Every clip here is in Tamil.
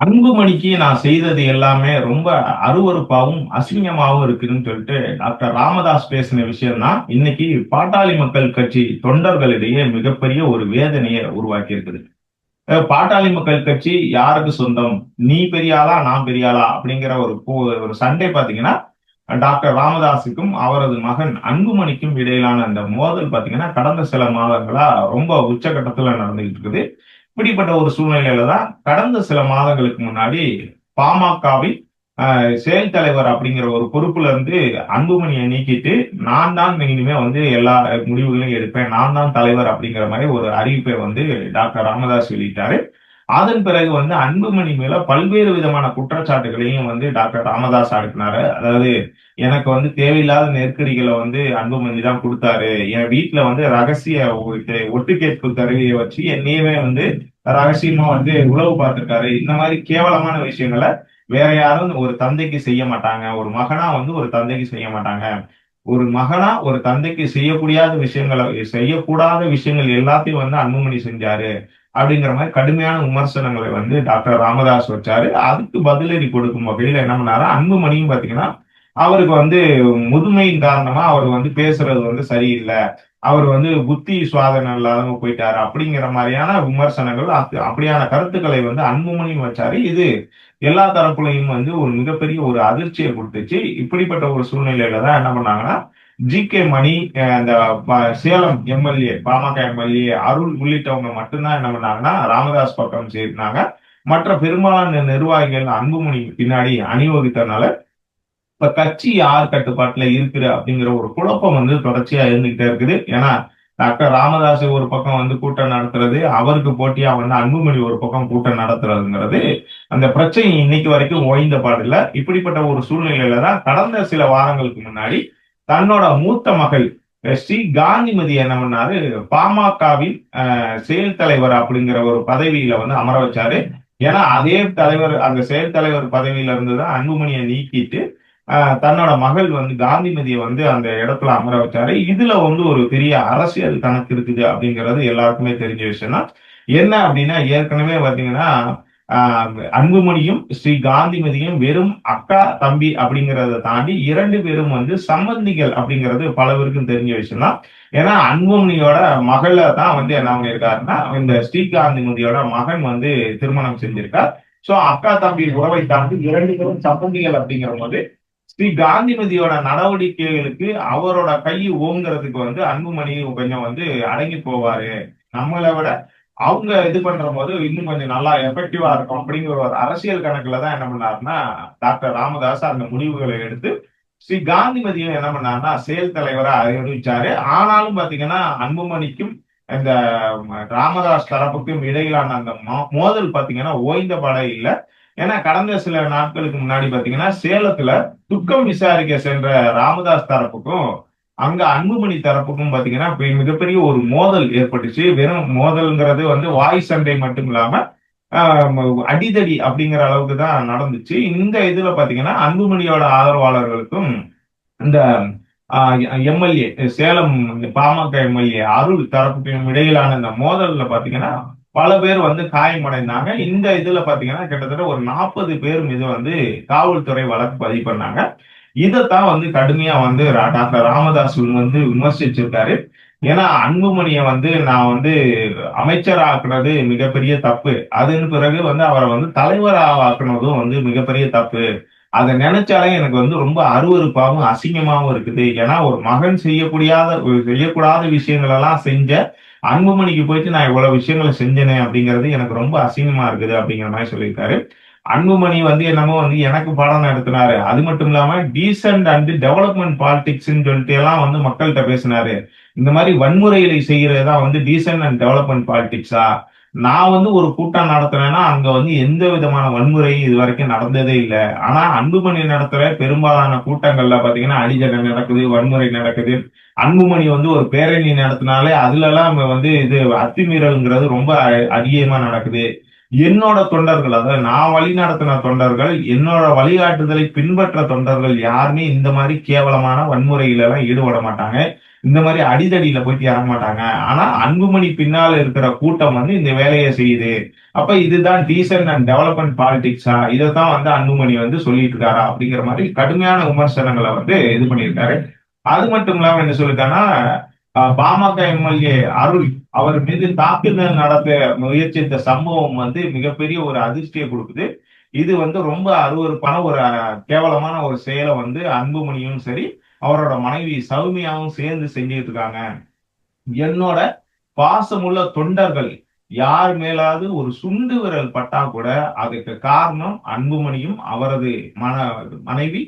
அன்புமணிக்கு நான் செய்தது எல்லாமே ரொம்ப அருவருப்பாவும் அசிங்கமாவும் இருக்குன்னு சொல்லிட்டு டாக்டர் ராமதாஸ் பேசின விஷயம் தான் இன்னைக்கு பாட்டாளி மக்கள் கட்சி தொண்டர்களிடையே மிகப்பெரிய ஒரு வேதனையை உருவாக்கி இருக்குது பாட்டாளி மக்கள் கட்சி யாருக்கு சொந்தம்? நீ பெரியாளா நான் பெரியாளா? அப்படிங்கிற ஒரு ஒரு சண்டே பாத்தீங்கன்னா டாக்டர் ராமதாஸுக்கும் அவரது மகன் அன்புமணிக்கும் இடையிலான அந்த மோதல் பாத்தீங்கன்னா கடந்த சில மாதங்களா ரொம்ப உச்சகட்டத்துல நடந்துகிட்டு இருக்குது. இப்படிப்பட்ட ஒரு சூழ்நிலையில தான் கடந்த சில மாதங்களுக்கு முன்னாடி பாமகவின் செயல் தலைவர் அப்படிங்கிற ஒரு பொறுப்புல இருந்து அன்புமணியை நீக்கிட்டு நான் தான் இனிமே வந்து எல்லா முடிவுகளையும் எடுப்பேன் நான் தான் தலைவர் அப்படிங்கிற மாதிரி ஒரு அறிவிப்பை வந்து டாக்டர் ராமதாஸ் வெளியிட்டாரு. அதன் பிறகு வந்து அன்புமணி மேல பல்வேறு விதமான குற்றச்சாட்டுகளையும் வந்து டாக்டர் ராமதாஸ் அடுக்கினாரு அதாவது எனக்கு வந்து தேவையில்லாத நெருக்கடிகளை வந்து அன்புமணி தான் கொடுத்தாரு. என் வீட்டுல வந்து ரகசிய ஒ- ஒட்டு கேட்பு கருவியை வச்சு என்னையவே வந்து ரகசியமா வந்து உளவு பார்த்திருக்காரு. இந்த மாதிரி கேவலமான விஷயங்களை வேற யாரும் ஒரு தந்தைக்கு செய்ய மாட்டாங்க. ஒரு மகனா வந்து ஒரு தந்தைக்கு செய்ய மாட்டாங்க. ஒரு மகனா ஒரு தந்தைக்கு செய்யக்கூடாத விஷயங்களை செய்யக்கூடாத விஷயங்கள் எல்லாத்தையும் வந்து அன்புமணி செஞ்சாரு. அப்படிங்கிற மாதிரி கடுமையான விமர்சனங்களை வந்து டாக்டர் ராமதாஸ் வச்சாரு. அதுக்கு பதிலடி கொடுக்கும் வகையில என்ன பண்ணாரு? அன்புமணியும் பாத்தீங்கன்னா அவருக்கு வந்து முதுமையின் காரணமா அவர் வந்து பேசுறது வந்து சரியில்லை. அவர் வந்து புத்தி சுவாதனம் இல்லாதவங்க போயிட்டாரு அப்படிங்கிற மாதிரியான விமர்சனங்கள் அப்படியான கருத்துக்களை வந்து அன்புமணியும் வச்சாரு. இது எல்லா தரப்புலையும் வந்து ஒரு மிகப்பெரிய ஒரு அதிர்ச்சியை கொடுத்துச்சு. இப்படிப்பட்ட ஒரு சூழ்நிலையில தான் என்ன பண்ணாங்கன்னா ஜி கே மணி அந்த சேலம் எம்எல்ஏ பாமக எம்எல்ஏ அருள் உள்ளிட்டவங்க மட்டும்தான் என்ன பண்ணாங்கன்னா ராமதாஸ் பக்கம் சேர்த்தாங்க மற்ற பெரும்பாலான நிர்வாகிகள் அன்புமணி பின்னாடி அணிவகுத்தனால இப்ப கட்சி யார் கட்டுப்பாட்டுல இருக்குது அப்படிங்கிற ஒரு குழப்பம் வந்து தொடர்ச்சியா இருந்துகிட்டே இருக்குது. ஏன்னா டாக்டர் ராமதாஸ் ஒரு பக்கம் வந்து கூட்டம் நடத்துறது அவருக்கு போட்டியா வந்து அன்புமணி ஒரு பக்கம் கூட்டம் நடத்துறதுங்கிறது அந்த பிரச்சனை இன்னைக்கு வரைக்கும் ஓய்ந்த பாடில்ல இப்படிப்பட்ட ஒரு சூழ்நிலையில தான் கடந்த சில வாரங்களுக்கு முன்னாடி தன்னோட மூத்த மகள் ஸ்ரீ காந்திமதி என்ன பண்ணாரு? பாமகவின் செயல் தலைவர் அப்படிங்கிற ஒரு பதவியில வந்து அமர வச்சாரு. ஏன்னா அதே தலைவர் அந்த செயல் தலைவர் பதவியில இருந்து தான் அன்புமணியை நீக்கிட்டு தன்னோட மகள் வந்து காந்திமதியை வந்து அந்த இடத்துல அமர வச்சாரு. இதுல வந்து ஒரு பெரிய அரசியல் கணக்கு இருக்குது அப்படிங்கிறது எல்லாருக்குமே தெரிஞ்ச விஷயம் தான் என்ன அப்படின்னா ஏற்கனவே பாத்தீங்கன்னா அன்புமணியும் ஸ்ரீ காந்திமதியும் வெறும் அக்கா தம்பி அப்படிங்கிறத தாண்டி இரண்டு பேரும் வந்து சம்பந்திகள் அப்படிங்கிறது பல பேருக்கும் தெரிஞ்ச விஷயம் தான் ஏன்னா அன்புமணியோட மகளை தான் வந்து என்ன பண்ணியிருக்காருன்னா இந்த ஸ்ரீ காந்திமதியோட மகன் வந்து திருமணம் செஞ்சிருக்கார். சோ அக்கா தம்பி உறவை தாண்டி இரண்டு பேரும் சம்பந்திகள் அப்படிங்கிற போது ஸ்ரீ காந்திமதியோட நடவடிக்கைகளுக்கு அவரோட கை ஓங்குறதுக்கு வந்து அன்புமணி கொஞ்சம் வந்து அடங்கி போவாரு. நம்மளை விட அவங்க இது பண்ற போது இன்னும் கொஞ்சம் நல்லா எஃபெக்டிவா இருக்கும் அப்படிங்கிற ஒரு அரசியல் கணக்குல தான் என்ன பண்ணாருன்னா டாக்டர் ராமதாஸ் அந்த முடிவுகளை எடுத்து ஸ்ரீ காந்திமதியும் என்ன பண்ணாருன்னா செயல் தலைவரா அறிவிச்சாரு. ஆனாலும் பாத்தீங்கன்னா அன்புமணிக்கும் இந்த ராமதாஸ் தரப்புக்கும் இடையிலான அந்த மோ- மோதல் பாத்தீங்கன்னா ஓய்ந்த படம் இல்லை. ஏன்னா கடந்த சில நாட்களுக்கு முன்னாடி பாத்தீங்கன்னா சேலத்துல துக்கம் விசாரிக்க சென்ற ராமதாஸ் தரப்புக்கும் அங்க அன்புமணி தரப்புக்கும் பாத்தீங்கன்னா மிகப்பெரிய ஒரு மோதல் ஏற்பட்டுச்சு. வெறும் மோதல்ங்கிறது வந்து வாய் சண்டை மட்டும் இல்லாம அடிதடி அப்படிங்கிற அளவுக்கு தான் நடந்துச்சு. இந்த இதுல பாத்தீங்கன்னா அன்புமணியோட ஆதரவாளர்களுக்கும் இந்த எம்எல்ஏ சேலம் பாமக எம்எல்ஏ அருள் தரப்புக்கும் இடையிலான இந்த மோதல்ல பாத்தீங்கன்னா பல பேர் வந்து காயமடைந்தாங்க இந்த இதுல பாத்தீங்கன்னா கிட்டத்தட்ட ஒரு நாற்பது பேர் மீது வந்து காவல்துறை வழக்கு பதிவு பண்ணாங்க. இதைத்தான் வந்து கடுமையா வந்து டாக்டர் ராமதாஸ் வந்து விமர்சிச்சிருக்காரு. ஏன்னா அன்புமணியை வந்து நான் வந்து அமைச்சராக்குனது மிகப்பெரிய தப்பு. அதன் பிறகு வந்து அவரை வந்து தலைவராக்குனதும் வந்து மிகப்பெரிய தப்பு. அதை நினைச்சாலே எனக்கு வந்து ரொம்ப அருவருப்பாகவும் அசிங்கமாகவும் இருக்குது. ஏன்னா ஒரு மகன் செய்யக்கூடியாத செய்யக்கூடாத விஷயங்கள் எல்லாம் செஞ்ச அன்புமணிக்கு போயிட்டு நான் இவ்வளவு விஷயங்களை செஞ்சேனே அப்படிங்கிறது எனக்கு ரொம்ப அசிங்கமா இருக்குது அப்படிங்கிற மாதிரி சொல்லியிருக்காரு. அன்புமணி வந்து என்னமோ வந்து எனக்கு பாடம் நடத்தினாரு. அது மட்டும் இல்லாம டீசென்ட் அண்ட் டெவலப்மெண்ட் பாலிடிக்ஸ்ன்னு சொல்லிட்டு எல்லாம் வந்து மக்கள்கிட்ட பேசினாரு. இந்த மாதிரி வன்முறைகளை செய்யறதுதான் வந்து டீசென்ட் அண்ட் டெவலப்மெண்ட் பாலிடிக்ஸா நான் வந்து ஒரு கூட்டம் நடத்துறேன்னா அங்க வந்து எந்த விதமான வன்முறையும் இது வரைக்கும் நடந்ததே இல்லை. ஆனா அன்புமணி நடத்துற பெரும்பாலான கூட்டங்கள்ல பாத்தீங்கன்னா அடிஜகை நடக்குது வன்முறை நடக்குது. அன்புமணி வந்து ஒரு பேரணி நடத்தினாலே அதுல எல்லாம் வந்து இது அத்துமீறல்ங்கிறது ரொம்ப அ- அதிகமா நடக்குது. என்னோட தொண்டர்கள் அதாவது நான் வழி நடத்தின தொண்டர்கள் என்னோட வழிகாட்டுதலை பின்பற்ற தொண்டர்கள் யாருமே இந்த மாதிரி கேவலமான வன்முறையில எல்லாம் ஈடுபட மாட்டாங்க. இந்த மாதிரி அடிதடியில போயிட்டு இறங்க மாட்டாங்க. ஆனா அன்புமணி பின்னால இருக்கிற கூட்டம் வந்து இந்த வேலையை செய்யுது. அப்ப இதுதான் டீசன்ட் அண்ட் டெவலப்மெண்ட் பாலிடிக்ஸா இதைத்தான் வந்து அன்புமணி வந்து சொல்லிட்டு இருக்காரா? அப்படிங்கிற மாதிரி கடுமையான விமர்சனங்களை வந்து இது பண்ணியிருக்காரு. அது மட்டும் இல்லாம என்ன சொல்லிட்டாங்கன்னா பாமக எம்எல்ஏ அருள் அவர் மீது தாக்குதல் நடத்த முயற்சித்த சம்பவம் வந்து மிகப்பெரிய ஒரு அதிர்ஷ்டியை கொடுக்குது. இது வந்து ரொம்ப அருவருப்பான ஒரு கேவலமான ஒரு செயலை வந்து அன்புமணியும் சரி அவரோட மனைவி சௌமியாவும் சேர்ந்து செஞ்சுட்டு இருக்காங்க என்னோட பாசமுள்ள தொண்டர்கள் யார் மேலாவது ஒரு சுண்டு விரல் பட்டா கூட அதுக்கு காரணம் அன்புமணியும் அவரது மன மனைவி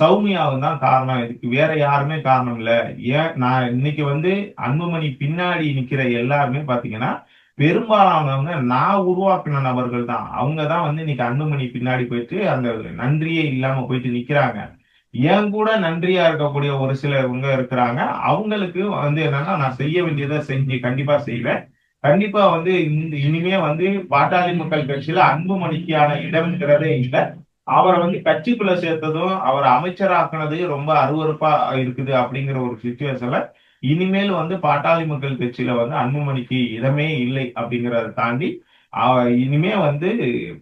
சௌமியாவும் தான் காரணம். இதுக்கு வேற யாருமே காரணம் இல்லை. ஏன் நான் இன்னைக்கு வந்து அன்புமணி பின்னாடி நிக்கிற எல்லாருமே பாத்தீங்கன்னா பெரும்பாலானவங்க நான் உருவாக்கின நபர்கள் தான். அவங்க தான் வந்து இன்னைக்கு அன்புமணி பின்னாடி போயிட்டு அந்த நன்றியே இல்லாம போயிட்டு நிக்கிறாங்க. என் கூட நன்றியா இருக்கக்கூடிய ஒரு சிலவங்க இருக்கிறாங்க. அவங்களுக்கு வந்து என்னன்னா நான் செய்ய வேண்டியதை செஞ்சு கண்டிப்பா செய்வேன். கண்டிப்பா வந்து இனிமே வந்து பாட்டாளி மக்கள் கட்சியில அன்புமணிக்கான இடம்ங்கிறதே இல்லை. அவரை வந்து கட்சிக்குள்ள சேர்த்ததும் அவரை அமைச்சராக்குனது ரொம்ப அருவறுப்பா இருக்குது அப்படிங்கிற ஒரு சுச்சுவேஷன்ல இனிமேல் வந்து பாட்டாளி மக்கள் கட்சியில வந்து அன்புமணிக்கு இடமே இல்லை அப்படிங்கறத தாண்டி இனிமே வந்து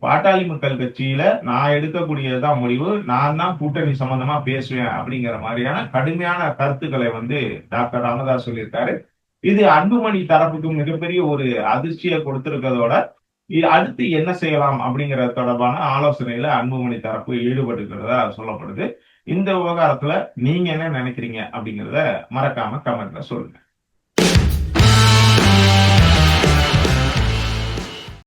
பாட்டாளி மக்கள் கட்சியில நான் எடுக்கக்கூடியதுதான் முடிவு. நான் தான் கூட்டணி சம்பந்தமா பேசுவேன் அப்படிங்கிற மாதிரியான கடுமையான கருத்துக்களை வந்து டாக்டர் ராமதாஸ் சொல்லியிருக்காரு. இது அன்புமணி தரப்புக்கு மிகப்பெரிய ஒரு அதிர்ச்சியை கொடுத்திருக்கிறதோட அடுத்து என்ன செய்யலாம் அப்படிங்கறது தொடர்பான ஆலோசனையில அன்புமணி தரப்பு ஈடுபட்டுக்கிறதா சொல்லப்படுது. இந்த விவகாரத்துல நீங்க என்ன நினைக்கிறீங்க அப்படிங்கிறத மறக்காம கமெண்ட்ல சொல்லுங்க.